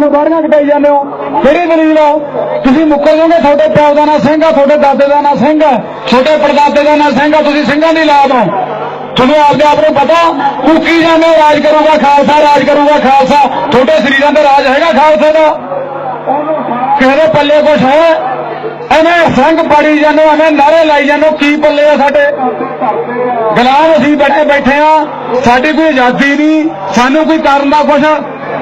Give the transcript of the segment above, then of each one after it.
ਨੂੰ ਕਟਾਈ ਜਾਂਦੇ ਹੋ। ਕਿਹੜੀ ਦਲੀਲ ਆ ਤੁਸੀਂ ਮੁੱਕਰ ਜਾਓਗੇ ਤੁਹਾਡੇ ਪਿਓ ਦਾ ਨਾਂ ਸਿੰਘ ਆ ਤੁਹਾਡੇ ਦਾਦੇ ਦਾ ਨਾਂ ਸਿੰਘ ਆ ਛੋਟੇ ਪੜਦਾਦੇ ਦਾ ਨਾਂ ਸਿੰਘ ਆ ਤੁਸੀਂ ਸਿੰਘਾਂ ਦੀ ਲਾਦ ਹੋ। ਤੁਹਾਨੂੰ ਆਪਦੇ ਆਪ ਨੂੰ ਪਤਾ ਕੁੱਕੀ ਜਾਂਦੇ ਹੋ, ਰਾਜ ਕਰੂਗਾ ਖਾਲਸਾ ਰਾਜ ਕਰੂਗਾ ਖਾਲਸਾ। ਤੁਹਾਡੇ ਸਰੀਰਾਂ ਦਾ ਰਾਜ ਹੈਗਾ ਖਾਲਸੇ ਦਾ। ਕਿਸੇ ਦੇ ਪੱਲੇ ਕੁਛ ਹੈ? ਐਵੇਂ ਸਿੰਘ ਪੜੀ ਜਾਂਦੇ ਹੋ, ਐਵੇਂ ਨਾਰੇ ਲਾਈ ਜਾਂਦੇ ਹੋ, ਕੀ ਪੱਲੇ ਆ ਸਾਡੇ? ਗੁਲਾਮ ਅਸੀਂ ਬੈਠੇ ਬੈਠੇ ਆ ਸਾਡੀ ਕੋਈ ਆਜ਼ਾਦੀ ਨਹੀਂ ਸਾਨੂੰ ਕੋਈ ਕਰਨ ਦਾ ਕੁਛ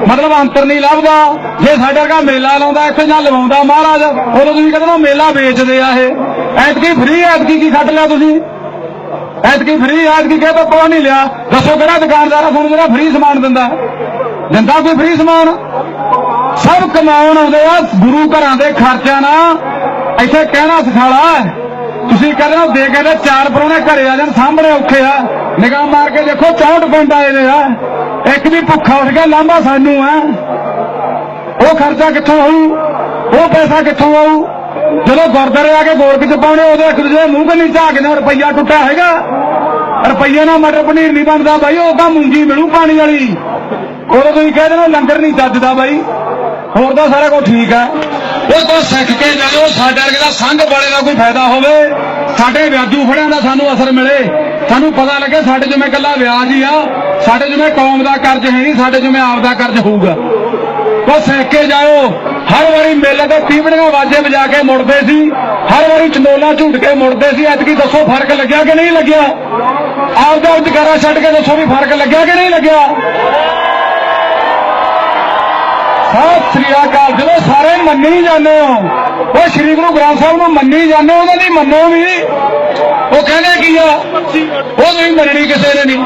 ਮਤਲਬ ਅੰਤਰ ਨਹੀਂ ਲੱਭਦਾ। ਜੇ ਸਾਡੇ ਵਰਗਾ ਮੇਲਾ ਲਾਉਂਦਾ, ਇੱਥੇ ਜਾਂ ਲਵਾਉਂਦਾ ਮਹਾਰਾਜ, ਉਦੋਂ ਤੁਸੀਂ ਕਹਿੰਦੇ ਹੋ ਮੇਲਾ ਵੇਚਦੇ ਆ ਇਹ। ਐਤਕੀ ਫ੍ਰੀ ਐਤਕੀ ਕੀ ਖੱਟ ਲਿਆ ਤੁਸੀਂ? ਐਤਕੀ ਫ੍ਰੀ ਐਤਕੀ ਕਹਿੰਦਾ ਕੋਈ ਨਹੀਂ ਲਿਆ। ਦੱਸੋ ਕਿਹੜਾ ਦੁਕਾਨਦਾਰ ਆ, ਤੁਹਾਨੂੰ ਜਿਹੜਾ ਫ੍ਰੀ ਸਮਾਨ ਦਿੰਦਾ? ਦਿੰਦਾ ਕੋਈ ਫ੍ਰੀ ਸਮਾਨ? ਸਭ ਕਮਾਉਣ ਆਉਂਦੇ ਆ, ਗੁਰੂ ਘਰਾਂ ਦੇ ਖਰਚਿਆਂ ਨਾਲ। ਇੱਥੇ ਕਹਿਣਾ ਸਿਖਾਲਾ ਤੁਸੀਂ ਕਹਿੰਦੇ ਹੋ, ਦੇ ਕੇ ਤੇ ਚਾਰ ਪਰੋਣੇ ਘਰੇ ਆ ਜਾਣ, ਸਾਹਮਣੇ ਔਖੇ ਆ। ਨਿਗਾਹ ਮਾਰ ਕੇ ਦੇਖੋ 64 ਪਿੰਡ ਆਏ ਨੇ ਆ। ਇੱਕ ਵੀ ਭੁੱਖਾ ਉੱਠ ਗਿਆ, ਲਾਂਭਾ ਸਾਨੂੰ ਆ ਉਹ ਖਰਚਾ ਕਿੱਥੋਂ ਆਊ? ਉਹ ਪੈਸਾ ਕਿੱਥੋਂ ਆਊ? ਜਦੋਂ ਗੁਰਦਾਰੇ ਆ ਕੇ ਗੋਲਕ ਚ ਪਾਉਣੇ ਉਹਦੇ ਇੱਕ ਦੂਜੇ ਦੇ ਮੂੰਹ ਕੇ ਝਾਕਦੇ ਝਾਕ ਰੁਪਈਆ ਟੁੱਟਾ ਹੈਗਾ। ਰੁਪਈਏ ਨਾਲ ਮਟਰ ਪਨੀਰ ਨਹੀਂ ਬਣਦਾ ਬਾਈ, ਉਹ ਤਾਂ ਮੂੰਗੀ ਮਿਲੂ ਪਾਣੀ ਵਾਲੀ। ਉਦੋਂ ਤੁਸੀਂ ਕਹਿ ਦੇਣਾ ਲੰਗਰ ਨਹੀਂ ਚੱਜਦਾ ਬਾਈ। ਹੋਰ ਤਾਂ ਸਾਰਾ ਕੁਝ ਠੀਕ ਹੈ। ਉਹ ਕੋ ਸਿੱਖ ਕੇ ਜਾਓ ਸਾਡੇ ਵਰਗੇ ਦਾ ਸੰਘ ਵਾਲੇ ਦਾ ਕੋਈ ਫਾਇਦਾ ਹੋਵੇ। ਸਾਡੇ ਵਿਆਜੂ ਫੜਿਆਂ ਦਾ ਸਾਨੂੰ ਅਸਰ ਮਿਲੇ। ਸਾਨੂੰ ਪਤਾ ਲੱਗੇ ਸਾਡੇ ਜਿਵੇਂ ਇਕੱਲਾ ਵਿਆਜ ਹੀ ਆ। ਸਾਡੇ ਜਿਵੇਂ ਕੌਮ ਦਾ ਕਰਜ਼ ਹੈ ਨਹੀਂ, ਸਾਡੇ ਜਿਵੇਂ ਆਪ ਦਾ ਕਰਜ਼ ਹੋਊਗਾ। ਉਹ ਸਿੱਖ ਕੇ ਜਾਇਓ। ਹਰ ਵਾਰੀ ਮੇਲੇ ਤੇ ਪੀਵੜੀਆਂ ਵਾਜੇ ਵਜਾ ਕੇ ਮੁੜਦੇ ਸੀ। ਹਰ ਵਾਰੀ ਚੰਦੋਲਾ ਝੂਟ ਕੇ ਮੁੜਦੇ ਸੀ। ਐਤਕੀ ਦੱਸੋ, ਫ਼ਰਕ ਲੱਗਿਆ ਕਿ ਨਹੀਂ ਲੱਗਿਆ? ਆਪ ਦਾ ਉਜਗਾਰਾ ਛੱਡ ਕੇ ਦੱਸੋ ਵੀ ਫ਼ਰਕ ਲੱਗਿਆ ਕਿ ਨਹੀਂ ਲੱਗਿਆ? ਸਤਿ ਸ੍ਰੀ ਅਕਾਲ ਜਦੋਂ ਸਾਰੇ ਮੰਨੀ ਜਾਂਦੇ ਹੋ। ਉਹ ਸ੍ਰੀ ਗੁਰੂ ਗ੍ਰੰਥ ਸਾਹਿਬ ਨੂੰ ਮੰਨੀ ਜਾਂਦੇ ਹੋ ਉਹਨਾਂ ਦੀ ਮੰਨੋ ਵੀ। ਉਹ ਕਹਿੰਦੇ ਕੀ ਆ? ਉਹ ਨਹੀਂ ਮੰਨਣੀ ਕਿਸੇ ਨੇ ਨਹੀਂ।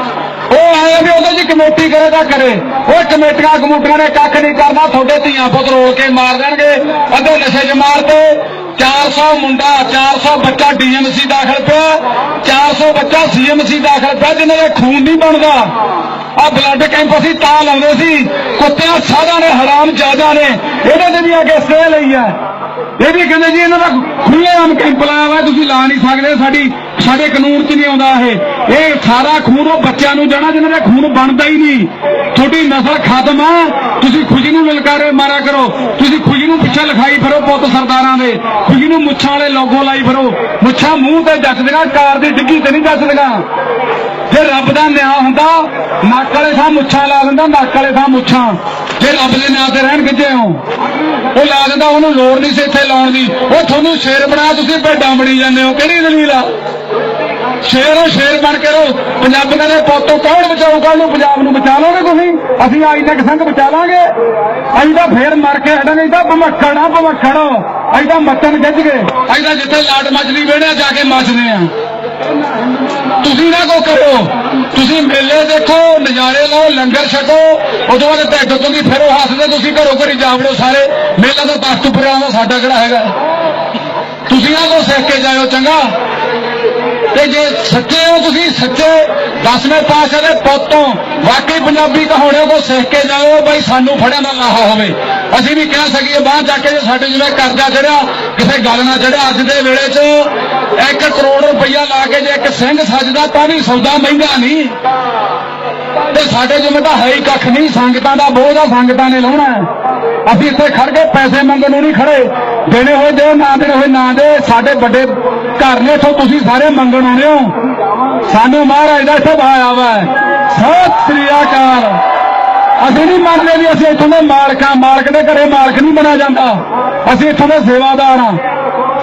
ਉਹ ਆਏ ਵੀ ਉਹਦੇ ਜੀ ਕਮੇਟੀ ਕਰੇ ਤਾਂ ਕਰੇ। ਉਹ ਕਮੇਟੀਆਂ ਕਮੂਟੀਆਂ ਨੇ ਕੱਖ ਨਹੀਂ ਕਰਨਾ, ਤੁਹਾਡੇ ਧੀਆਂ ਪੁੱਤ ਰੋਲ ਕੇ ਮਾਰ ਦੇਣਗੇ। ਅੱਧੇ ਨਸ਼ੇ 'ਚ ਮਾਰਤੇ 400 ਮੁੰਡਾ 400 ਬੱਚਾ ਡੀਐਮਸੀ ਦਾਖਲ ਪਿਆ 400 ਬੱਚਾ ਸੀਐਮਸੀ ਦਾਖਲ ਪਿਆ, ਜਿਨ੍ਹਾਂ ਦਾ ਖੂਨ ਨਹੀਂ ਬਣਦਾ। ਆ ਬਲੱਡ ਕੈਂਪ ਅਸੀਂ ਤਾਂ ਲਾਉਂਦੇ ਸੀ। ਕੁੱਤਿਆਂ ਸਾਧਾਂ ਨੇ ਹਰਾਮ ਜਾਦਾ ਨੇ। ਇਹਦੇ ਤੇ ਵੀ ਅੱਗੇ ਸਟੇ ਲਈ ਆ ਇਹ ਵੀ ਕਹਿੰਦੇ ਜੀ ਇਹਨਾਂ ਦਾ ਖੁੱਲੇ ਕੈਂਪ ਲਾਇਆ ਵਾ ਤੁਸੀਂ ਲਾ ਨਹੀਂ ਸਕਦੇ। ਸਾਡੀ ਸਾਡੇ ਕਾਨੂੰਨ 'ਚ ਨਹੀਂ ਆਉਂਦਾ ਇਹ। ਇਹ ਸਾਰਾ ਖੂਨ ਉਹ ਬੱਚਿਆਂ ਨੂੰ ਜਾਣਾ ਜਿਹਨਾਂ ਦਾ ਖੂਨ ਬਣਦਾ ਹੀ ਨਹੀਂ। ਤੁਹਾਡੀ ਨਸਲ ਖਤਮ ਆ। ਤੁਸੀਂ ਖੁਸ਼ੀ ਨੂੰ ਲਲਕਾਰੇ ਮਾਰਿਆ ਕਰੋ। ਤੁਸੀਂ ਖੁਸ਼ੀ ਨੂੰ ਪਿੱਛੇ ਲਿਖਾਈ ਫਿਰੋ ਪੁੱਤ ਸਰਦਾਰਾਂ ਦੇ। ਖੁਸ਼ੀ ਨੂੰ ਮੁੱਛਾਂ ਵਾਲੇ ਲੋਗੋ ਲਾਈ ਫਿਰੋ। ਮੁੱਛਾਂ ਮੂੰਹ ਤੇ ਜੱਟਦੀਆਂ ਕਾਰ ਦੀ ਡਿੱਗੀ ਤੇ ਨਹੀਂ ਜੱਟਦੀਆਂ ਜੇ ਰੱਬ ਦਾ ਨਿਆਂ ਹੁੰਦਾ, ਨੱਕ ਵਾਲੇ ਥਾਂ ਮੁੱਛਾਂ ਲਾ ਦਿੰਦਾ, ਨੱਕ ਵਾਲੇ ਥਾਂ ਮੁੱਛਾਂ। ਜੇ ਰੱਬ ਦੇ ਨਿਆਂ ਤੇ ਰਹਿਣ ਕਿੱਥੇ ਹੋ? ਉਹ ਲਾ ਦਿੰਦਾ, ਉਹਨੂੰ ਲੋੜ ਨਹੀਂ ਸੀ ਇੱਥੇ ਲਾਉਣ ਦੀ। ਉਹ ਤੁਹਾਨੂੰ ਸ਼ੇਰ ਬਣਾ, ਤੁਸੀਂ ਭੇਡਾਂ ਬਣੀ ਜਾਂਦੇ ਹੋ। ਕਿਹੜੀ ਦਲੀਲ ਆ? ਸ਼ੇਰੋ ਸ਼ੇਰ ਬਣ ਕੇ ਰਹੋ। ਪੰਜਾਬੀਆਂ ਦੇ ਪੋਤੋ ਕੌਣ ਬਚਾਊ ਕੱਲ ਨੂੰ ਪੰਜਾਬ ਨੂੰ ਬਚਾ ਲੋਗੇ ਤੁਸੀਂ? ਅਸੀਂ ਆਈ ਤੱਕ ਸੰਗ ਬਚਾ ਲਾਂਗੇ। ਅਸੀਂ ਤਾਂ ਫੇਰ ਮਰ ਕੇ ਹਟਾਂਗੇ। ਅਸੀਂ ਤਾਂ ਭਮੱਖੜ ਆ ਭਮੱਖੜ ਅਸੀਂ ਤਾਂ ਮੱਚਣ ਗਿੱਜ ਗਏ। ਅਸੀਂ ਤਾਂ ਜਿੱਥੇ ਲਾਟ ਮੱਚਦੀ ਵੇੜਿਆ, ਜਾ ਕੇ ਮੱਚਦੇ ਆ ਤੁਸੀਂ ਨਾ ਕੋ ਕਰੋ। ਤੁਸੀਂ ਮੇਲੇ ਦੇਖੋ, ਨਜ਼ਾਰੇ ਲਓ, ਲੰਗਰ ਛਕੋ, ਉਦੋਂ ਬਾਅਦ ਢਿੱਡ ਤੋਂ ਫਿਰੋ ਹੱਸਦੇ ਤੁਸੀਂ ਘਰੋਂ ਘਰੀ ਜਾਵੜੋ ਸਾਰੇ। ਮੇਲਾ ਤਾਂ ਤਖਤਪੁਰਿਆਂ ਦਾ ਸਾਡਾ ਕਿਹੜਾ ਹੈਗਾ? ਤੁਸੀਂ ਨਾ ਕੋ ਸਿੱਖ ਕੇ ਜਾਇਓ ਚੰਗਾ। ਤੇ ਜੇ ਸੱਚੇ ਹੋ ਤੁਸੀਂ, ਸੱਚੇ ਦਸਵੇਂ ਪਾਤਸ਼ਾਹ ਦੇ ਪੁੱਤੋਂ ਵਾਕਈ ਪੰਜਾਬੀ ਕਹਾਣਿਆਂ ਕੋ ਸਿੱਖ ਕੇ ਜਾਓ ਬਈ ਸਾਨੂੰ ਫੜਿਆ ਨਾ ਲਾਹਾ ਹੋਵੇ। ਅਸੀਂ ਵੀ ਕਹਿ ਸਕੀਏ, ਬਾਹਰ ਜਾ ਕੇ ਜੇ ਸਾਡੇ ਜਿਵੇਂ ਕਰਜ਼ਾ ਚੜਿਆ, ਕਿਸੇ ਗੱਲ ਨਾਲ ਚੜਿਆ ਅੱਜ ਦੇ ਵੇਲੇ 'ਚ 1 ਕਰੋੜ ਰੁਪਈਆ ਲਾ ਕੇ ਜੇ ਇੱਕ ਸਿੰਘ ਸੱਜਦਾ ਤਾਂ ਵੀ ਸੌਦਾ ਮਹਿੰਗਾ ਨਹੀਂ। ਤੇ ਸਾਡੇ ਜਿਵੇਂ ਤਾਂ ਹੈ ਹੀ ਕੱਖ ਨਹੀਂ, ਸੰਗਤਾਂ ਦਾ ਬੋਝ ਆ, ਸੰਗਤਾਂ ਨੇ ਲਾਉਣਾ ਅਸੀਂ ਇੱਥੇ ਖੜ ਕੇ ਪੈਸੇ ਮੰਗਣ ਨੂੰ ਨਹੀਂ ਖੜੇ। ਦੇਣੇ ਹੋਏ ਦੇ, ਨਾ ਦੇਣੇ ਹੋਏ ਨਾ ਦੇ, ਸਾਡੇ ਵੱਡੇ ਘਰ ਨੇ, ਇੱਥੋਂ ਤੁਸੀਂ ਸਾਰੇ ਮੰਗਣ ਆਉਂਦੇ ਹੋ। ਸਾਨੂੰ ਮਹਾਰਾਜ ਦਾ ਸੁਭਾਅ ਆਇਆ ਵਾ। ਸਤਿ ਸ੍ਰੀ ਅਕਾਲ। ਅਸੀਂ ਨਹੀਂ ਮੰਨਦੇ ਵੀ ਅਸੀਂ ਇੱਥੋਂ ਦੇ ਮਾਲਕਾਂ, ਮਾਲਕ ਦੇ ਘਰੇ ਮਾਲਕ ਨਹੀਂ ਬਣਿਆ ਜਾਂਦਾ। ਅਸੀਂ ਇੱਥੋਂ ਦੇ ਸੇਵਾਦਾਰ ਆ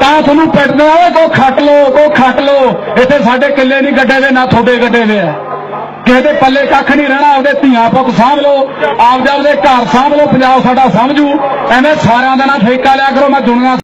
ਤਾਂ ਤੁਹਾਨੂੰ ਪਿੱਟਦੇ ਆ ਕੋ ਖੱਟ ਲੋ ਕੋ ਖੱਟ ਲੋ ਇੱਥੇ ਸਾਡੇ ਕਿੱਲੇ ਨਹੀਂ ਗੱਡੇ ਦੇ, ਨਾ ਤੁਹਾਡੇ ਗੱਡੇ ਦੇ ਆ। ਕਿਸੇ ਦੇ ਪੱਲੇ ਕੱਖ ਨਹੀਂ ਰਹਿਣਾ, ਆਪਦੇ ਧੀਆਂ ਪੁੱਤ ਸਾਂਭ ਲਓ, ਆਪਦੇ ਆਪਦੇ ਘਰ ਸਾਂਭ ਲਓ, ਪੰਜਾਬ ਸਾਡਾ ਸਮਝੂ ਐਵੇਂ ਸਾਰਿਆਂ ਦਾ ਨਾ ਠੇਕਾ ਲਿਆ ਕਰੋ, ਮੈਂ ਦੁਨੀਆ